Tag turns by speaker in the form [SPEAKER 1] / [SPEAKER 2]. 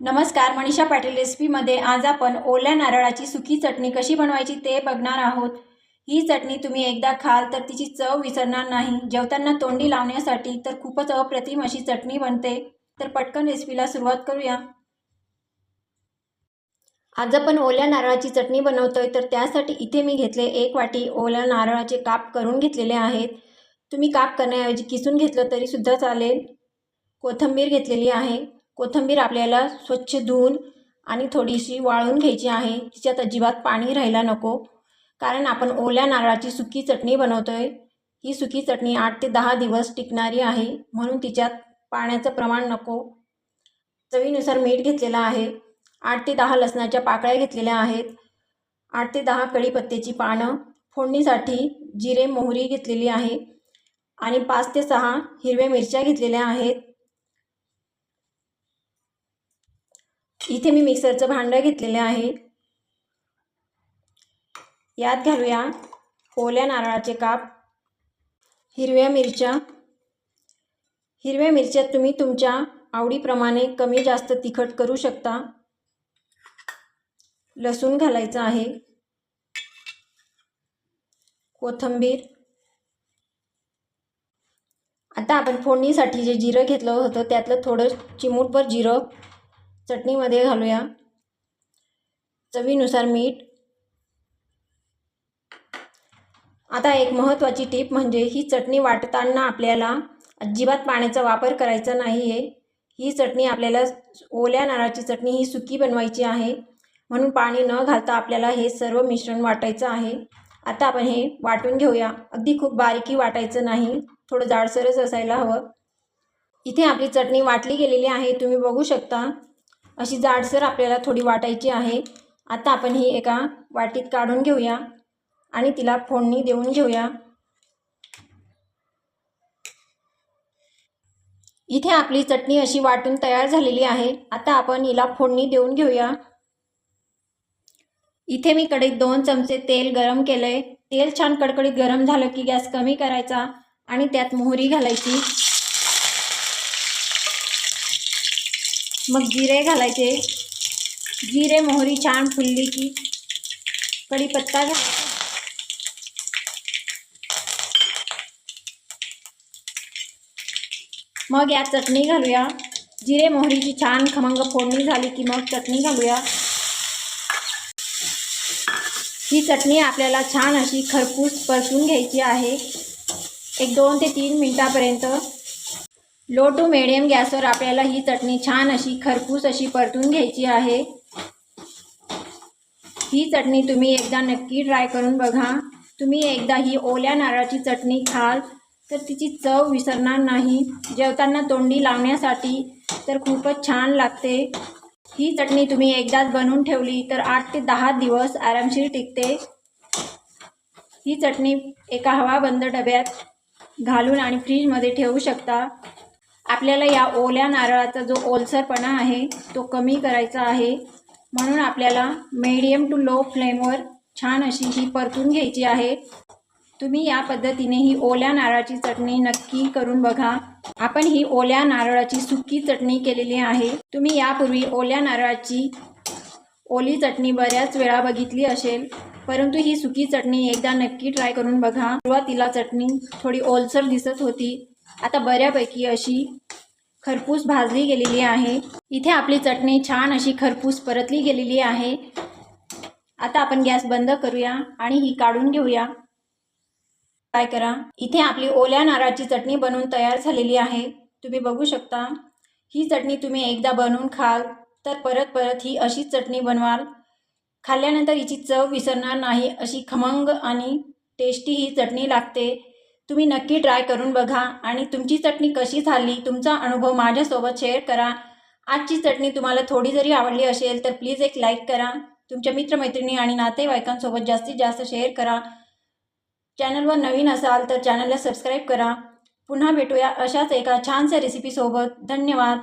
[SPEAKER 1] नमस्कार मनीषा पाटील रेसिपीमध्ये आज आपण ओल्या नारळाची सुकी चटणी कशी बनवायची ते बघणार आहोत. ही चटणी तुम्ही एकदा खाल तर तिची चव विसरणार नाही. जेवताना तोंडी लावण्यासाठी तर खूपच अप्रतिम अशी चटणी बनते. तर पटकन रेसिपीला सुरुवात करूया. आज आपण ओल्या नारळाची चटणी बनवतोय तर त्यासाठी इथे मी घेतले एक वाटी ओल्या नारळाचे काप करून घेतलेले आहेत. तुम्ही काप करण्याऐवजी किसून घेतलं तरीसुद्धा चालेल. कोथिंबीर घेतलेली आहे. कोथिंबीर आपल्याला स्वच्छ धुवून आणि थोडीशी वाळून घ्यायची आहे. तिच्यात अजिबात पाणी राहायला नको. कारण आपण ओल्या नारळाची सुकी चटणी बनवतो आहे ही सुकी चटणी आठ ते दहा दिवस टिकणारी आहे. म्हणून तिच्यात पाण्याचं प्रमाण नको. चवीनुसार मीठ घेतलेलं आहे. आठ ते दहा लसणाच्या पाकळ्या घेतलेल्या आहेत. आठ ते दहा कढीपत्त्याची पानं. फोडणीसाठी जिरे मोहरी घेतलेली आहे. आणि पाच ते सहा हिरव्या मिरच्या घेतलेल्या आहेत. इथे मी मिक्सरचं भांडं घेतलेलं आहे. यात घालूया ओल्या नारळाचे काप हिरव्या मिरच्या. हिरव्या मिरच्या तुम्ही तुमच्या आवडीप्रमाणे कमी जास्त तिखट करू शकता. लसूण घालायचं आहे. कोथिंबीर. आता आपण फोडणीसाठी जे जिरं घेतलं होतं त्यातलं थोडं चिमूटभर जिरं चटणीमध्ये घालूया. चवीनुसार मीठ. आता एक महत्त्वाची टीप म्हणजे ही चटणी वाटताना आपल्याला अजिबात पाण्याचा वापर करायचा नाही आहे ही चटणी आपल्याला ओल्या नारळाची चटणी ही सुकी बनवायची आहे. म्हणून पाणी न घालता आपल्याला हे सर्व मिश्रण वाटायचं आहे. आता आपण हे वाटून घेऊया. अगदी खूप बारीकी वाटायचं नाही. थोडं जाडसरच असायला हवं. इथे आपली चटणी वाटली गेलेली आहे. तुम्ही बघू शकता. अशी जाडसर आपल्याला थोडी वाटायची आहे. आता आपण ही एका वाटीत काढून घेऊया आणि तिला फोडणी देऊन घेऊया. इथे आपली चटणी अशी वाटून तयार झालेली आहे. आता आपण हिला फोडणी देऊन घेऊया. इथे मी कढईत दोन चमचे तेल गरम केलं आहे तेल छान कडकडीत गरम झालं की गॅस कमी करायचा आणि त्यात मोहरी घालायची. मग जिरे घालायचे. जिरे मोहरी छान फुलली की कढीपत्ता घालायचा. मग यात चटणी घालूया. जिरे मोहरीची छान खमंग फोडणी झाली की मग चटणी घालूया. ही चटणी आपल्याला छान अशी खरपूस परतून घ्यायची आहे. एक दोन ते तीन मिनटापर्यंत लो टू मिडियम गॅसवर आपल्याला ही चटणी छान अशी खरपूस अशी परतून घ्यायची आहे. ही चटणी तुम्ही एकदा नक्की ट्राय करून बघा. तुम्ही एकदा ही ओल्या नारळाची चटणी खाल तर तिची चव विसरणार नाही. जेवताना तोंडी लावण्यासाठी तर खूपच छान लागते. ही चटणी तुम्ही एकदाच बनवून ठेवली तर आठ ते दहा दिवस आरामशीर टिकते. ही चटणी एका हवाबंद डब्यात घालून आणि फ्रीजमध्ये ठेवू शकता. आपल्याला या ओल्या नारळाचा जो ओलसरपणा आहे तो कमी करायचा आहे. म्हणून आपल्याला मीडियम टू लो फ्लेमवर छान अशी ही परतून घ्यायची आहे. तुम्ही या पद्धतीने ही ओल्या नारळाची चटणी नक्की करून बघा. आपण ही ओल्या नारळाची सुकी चटणी केलेली आहे. तुम्ही यापूर्वी ओल्या नारळाची ओली चटणी बऱ्याच वेळा बघितली असेल परंतु ही सुकी चटणी एकदा नक्की ट्राय करून बघा. सुरुवातीला चटणी थोडी ओलसर दिसत होती. आता बऱ्यापैकी अशी खरपूस भाजली गेलेली आहे. इथे आपली चटणी छान अशी खरपूस परतली गेलेली आहे. आता आपण गॅस बंद करूया आणि ही काढून घेऊया. काय करा? इथे आपली ओल्या नारळाची चटणी बनवून तयार झालेली आहे. तुम्ही बघू शकता ही चटणी तुम्ही एकदा बनवून खाल तर परत परत ही अशीच चटणी बनवाल. खाल्ल्यानंतर हिची चव विसरणार नाही अशी खमंग आणि टेस्टी ही चटणी लागते. तुम्ही नक्की ट्राय करून बघा आणि तुमची चटणी कशी झाली तुमचा अनुभव माझ्यासोबत शेअर करा. आजची चटणी तुम्हाला थोडी जरी आवडली असेल तर प्लीज एक लाईक करा. तुमच्या मित्रमैत्रिणी आणि नातेवाईकांसोबत जास्तीत जास्त शेअर करा. चॅनलवर नवीन असाल तर चॅनलला सबस्क्राईब करा. पुन्हा भेटूया अशाच एका छानशा रेसिपीसोबत धन्यवाद.